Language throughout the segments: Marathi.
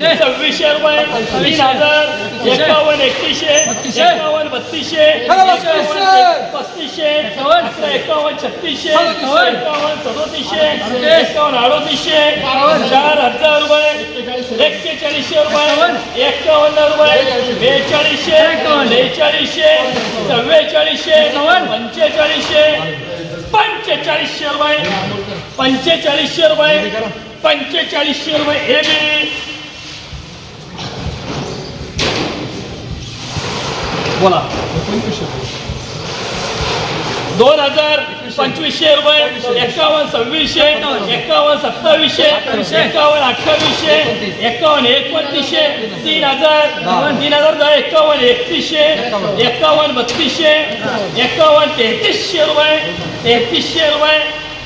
सव्वीसशे रुपये तीन हजार एकावन्न एकतीसशे एकावन्न बत्तीसशे पस्तीसशे एकावन्न छत्तीसशे एकावन्न सदोतीसशे एकावन्न अडोतीसशे चार हजार रुपये एक्केचाळीसशे रुपये एकावन्न रुपये बेचाळीसशे बेचाळीसशे चव्वेचाळीसशे पंचेचाळीसशे पंचेचाळीसशे रुपये पंचेचाळीसशे रुपये पंचेचाळीसशे रुपये बी बोला. दोन हजार पंचवीसशे रुपये एकावन्न सव्वीसशे एकावन्न. सत्तावीसशे एकावन्न. अठ्ठावीसशे एकावन्न एकोणतीसशे तीन हजार तीन हजार दहा एकावन्न एकतीसशे एकावन्न. बत्तीसशे एकावन्न. तेहतीसशे रुपये तेहतीसशे रुपये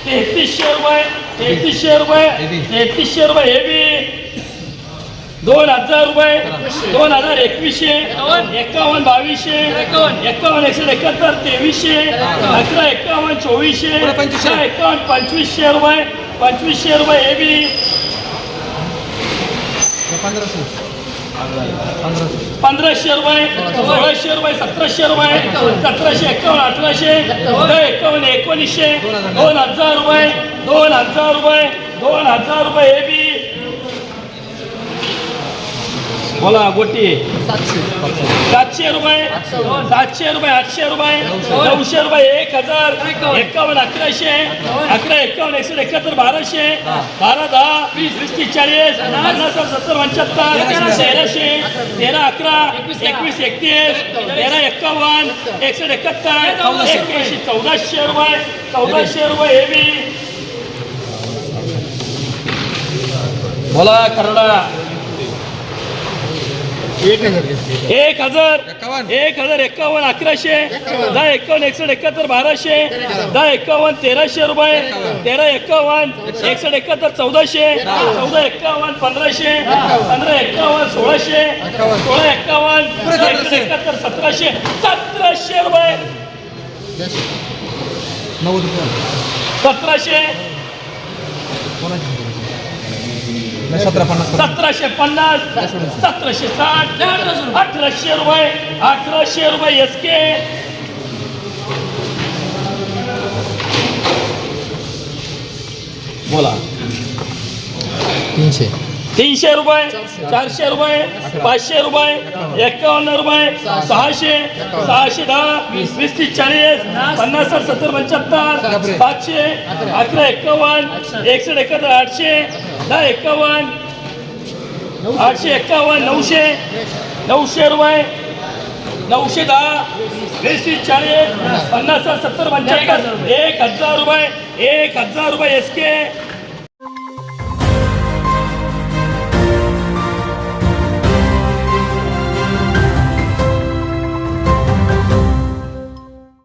तेहतीसशे रुपये तेहतीसशे रुपये तेहतीसशे रुपये हे बी दोन हजार रुपये दोन हजार एकवीसशे एकावन्न बावीसशे एकावन्न. एकशे एकाहत्तर तेवीसशे अकरा एकावन्न चोवीसशे अकरा एकावन्न पंचवीसशे रुपये पंचवीसशे रुपये हे बी. पंधराशे. रुपये सोळाशे रुपये सतराशे रुपये सतराशे एकावन्न अठराशे एकावन्न. एकोणीसशे दोन हजार रुपये दोन हजार रुपये दोन हजार रुपये हे बी. बोला गोटी. सातशे. रुपये? सातशे रुपये आठशे रुपये? नऊशे. रुपये एक हजार. एकावन्न. अकराशे. अकरा एकावन्न एकशे एकाहत्तर बाराशे. बारा दहा वीस. तीस चाळीस. सत्तर पंच्याहत्तर. तेराशे. तेरा अकरा. एकवीस एकतीस. तेरा एकावन्न. एकशे एकाहत्तर. एक्क्याऐंशी चौदाशे रुपये. चौदाशे रुपये हे बी बोला करडा. एक हजार. एक हजार एकावन्न अकराशे. दहा एकावन्न एकसष्ट एकाहत्तर बाराशे. दहा एकावन्न तेराशे रुपये. तेरा एकावन्न एकसष्ट एकाहत्तर चौदाशे. चौदा एकावन्न पंधराशे. पंधरा एकावन्न सोळाशे. सोळा एकावन्न एकसष्ट एकाहत्तर सतराशे. सतराशे रुपये. सतराशे. सतराशे पन्नास सतराशे साठ अठराशे रुपये अठराशे रुपये एस के बोला तीनशे तीनशे रुपये चारशे रुपये पाचशे रुपये एकावन्न रुपये सहाशे सहाशे दहा वीस तीस चाळीस पन्नास सत्तर पंच्याहत्तर पाचशे अकरा एकावन्न एकसष्ट एकाहत्तर आठशे दहा एकावन्न आठशे एकावन्न नऊशे नऊशे रुपये नऊशे दहा वीस तीस चाळीस पन्नास सत्तर पंच्याहत्तर एक हजार रुपये एक हजार रुपये एस के